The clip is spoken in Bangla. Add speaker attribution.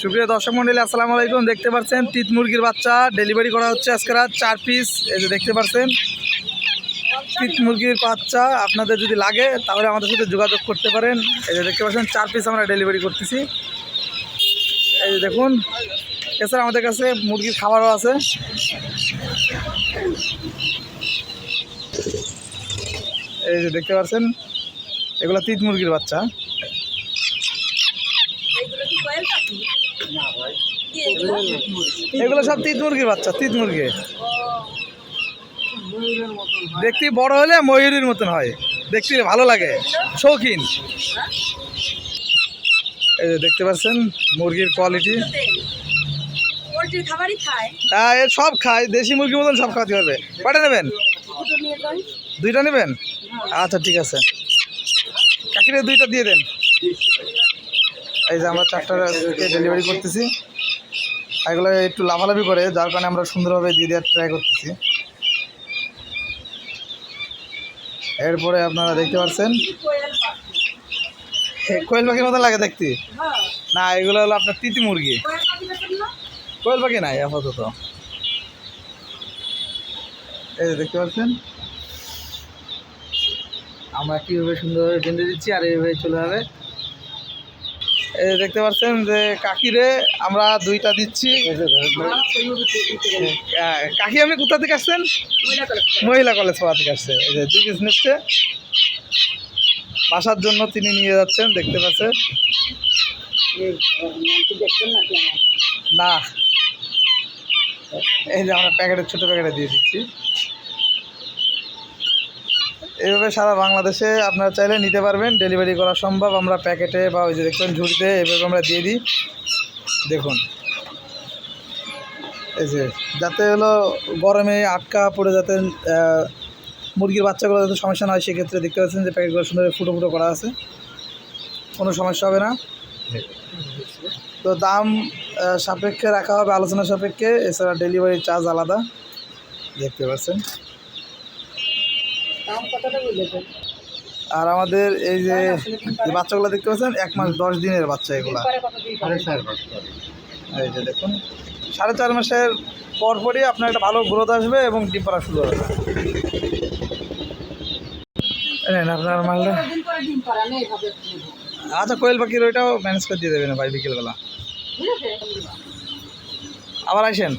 Speaker 1: সুপ্রিয় দর্শক মন্ডলী, আসসালামু আলাইকুম। দেখতে পাচ্ছেন তিত মুরগির বাচ্চা। ডেলিভারি করা হচ্ছে আজকে রাত চার পিস এই যে দেখতে পাচ্ছেন, তিত মুরগির বাচ্চা। আপনাদের যদি লাগে, তাহলে আমাদের সাথে যোগাযোগ করতে পারেন। এই যে দেখতে পাচ্ছেন, চার পিস আমরা ডেলিভারি করতেছি। এই যে দেখুন, এছাড়া আমাদের কাছে মুরগির খাবারও আছে। এই যে দেখতে পাচ্ছেন, এগুলো তিত মুরগির বাচ্চা
Speaker 2: এইগুলো কি কোয়েল পাখি কি এগুলো
Speaker 1: সব তিত মুরগির বাচ্চা, তিত মুরগি। দেখতে বড় হলে ময়ূরীর মতন হয়। দেখতে ভালো লাগে, শৌখিন। এই যে দেখতে পাচ্ছেন মুরগির কোয়ালিটি হ্যাঁ এর সব খায়, দেশি মুরগির মতন সব খাওয়াতে পারবে। কটা নেবেন? দুইটা নেবেন? আচ্ছা ঠিক আছে। কাকিরে দুইটা দিয়ে দেন। এই যে আমরা চারটাকে ডেলিভারি করতেছি। এগুলো একটু লাফালাফি করে যার কারণে আমরা সুন্দরভাবে দিয়ে দেওয়ার ট্রাই করতেছি। এরপরে আপনারা দেখতে পাচ্ছেন
Speaker 2: কোয়েল
Speaker 1: পাখির মতো লাগে দেখতে।
Speaker 2: হ্যাঁ।
Speaker 1: না এগুলো হলো আপনার তিতি মুরগি।
Speaker 2: কোয়েল পাখি
Speaker 1: নাই আপাতত। এই যে দেখতে পাচ্ছেন আমরা কীভাবে সুন্দরভাবে বেঁধে দিচ্ছি আর এইভাবে চলে যাবে। দেখতে পাচ্ছেন যে কাকিরে আমরা দুইটা দিচ্ছি। কাকি আপনি কোথা থেকে আসছেন?
Speaker 2: মহিলা
Speaker 1: কলেজ পাড়া থেকে আসছে। এই যে দুই পিস নিচ্ছে। বাসার জন্য তিনি নিয়ে যাচ্ছেন দেখতে পাচ্ছেন। না। এই যে আমরা প্যাকেটে ছোটো প্যাকেটে দিয়ে দিচ্ছি। এইভাবে সারা বাংলাদেশে আপনারা চাইলে নিতে পারবেন। ডেলিভারি করা সম্ভব। আমরা প্যাকেটে বা ওই যে দেখবেন ঝুড়িতে এভাবে আমরা দিয়ে দিই। দেখুন। এই যে, যাতে হলো গরমে আটকা পড়ে যাতে মুরগির বাচ্চাগুলো যাতে সমস্যা না হয়, সেক্ষেত্রে দেখতে পাচ্ছেন যে প্যাকেটগুলো সুন্দর ফুটো ফুটো করা আছে। কোনো সমস্যা হবে না। তো দাম সাপেক্ষে রাখা হবে, আলোচনা সাপেক্ষে। এছাড়া ডেলিভারি চার্জ আলাদা। দেখতে পাচ্ছেন। আর আমাদের এই যে বাচ্চাগুলো দেখতে পাচ্ছেন এক মাস দশ দিনের বাচ্চা এগুলা। এই যে দেখুন সাড়ে চার মাসের পরপরই আপনার একটা ভালো গ্রোথ আসবে এবং ডিম পাড়া শুরু হবে। আপনার মালটা। আচ্ছা কোয়েল পাখির ওইটাও ম্যানেজ করে দিয়ে দেবেন ভাই বিকেলবেলা। আবার আসেন।